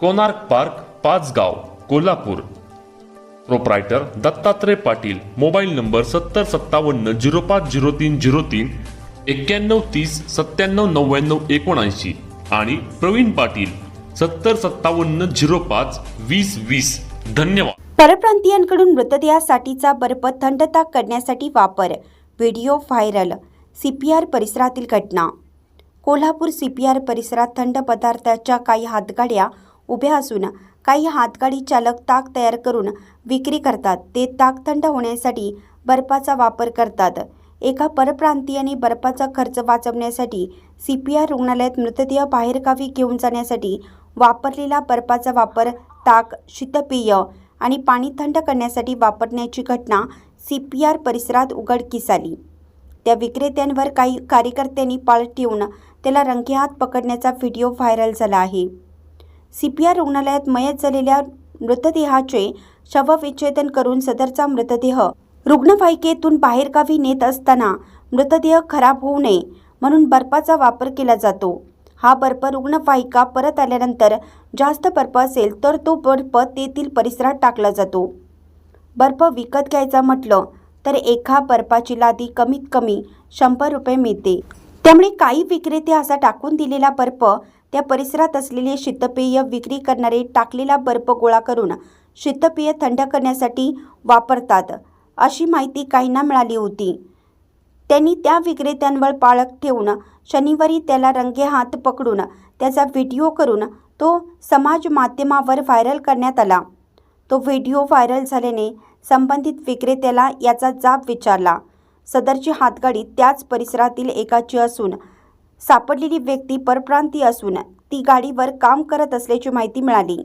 Konark park Pachgaon Kolhapur. Proprietor Dattatray Patil mobile number सत्तर सत्तावन्न zero पाच zero तीन झिरो तीन एक्क्याण्णव तीस सत्त्याण्णव नव्याण्णव एकोणऐंशी आणि प्रवीण पाटील सत्तर सत्तावन्न झिरो पाच वीस वीस. धन्यवाद. परप्रांतीयांकडून मृतदेहासाठीचा बर्फ थंडता करण्यासाठी वापर. Video viral. सीपीआर परिसरातील घटना. कोल्हापूर सीपीआर परिसरात थंड पदार्थाच्या काही हातगाड्या उभ्या असून काही हातगाडी चालक ताक तयार करून विक्री करतात. ते ताक थंड होण्यासाठी बर्फाचा वापर करतात. एका परप्रांतीयाने बर्फाचा खर्च वाचवण्यासाठी सी पी आर रुग्णालयात मृतदेह बाहेरगावी घेऊन जाण्यासाठी वापरलेला बर्फाचा वापर ताक शीतपेय आणि पाणी थंड करण्यासाठी वापरण्याची घटना सी पी आर परिसरात उघडकीस आली. त्या विक्रेत्यांवर काही कार्यकर्त्यांनी पाळत ठेवून त्याला रंगेहात पकडण्याचा व्हिडिओ व्हायरल झाला आहे. सी पी आर रुग्णालयात मयत झालेल्या मृतदेहाचे शवविच्छेदन करून सदरचा मृतदेह रुग्णवाहिकेतून बाहेरगावी नेत असताना मृतदेह खराब होऊ नये म्हणून बर्फाचा वापर केला जातो. हा बर्फ रुग्णवाहिका परत आल्यानंतर जास्त बर्फ असेल तर तो बर्फ तेथील परिसरात टाकला जातो. बर्फ विकत घ्यायचा म्हटलं तर एका बर्फाची लादी कमीत कमी शंभर रुपये मिळते. त्यामुळे काही विक्रेते असा टाकून दिलेला बर्फ त्या परिसरात असलेले शीतपेय विक्री करणारे टाकलेला बर्फ गोळा करून शीतपेय थंड करण्यासाठी वापरतात अशी माहिती काहींना मिळाली होती. त्यांनी त्या विक्रेत्यांवर पाळक ठेवून शनिवारी त्याला रंगे हात पकडून त्याचा व्हिडिओ करून तो समाज माध्यमावर व्हायरल करण्यात आला. तो व्हिडिओ व्हायरल झाल्याने संबंधित विक्रेत्याला याचा जाब विचारला. सदरची हातगाडी त्याच परिसरातील एकाची असून सापडलेली व्यक्ती परप्रांती असून ती गाडीवर काम करत असल्याची माहिती मिळाली.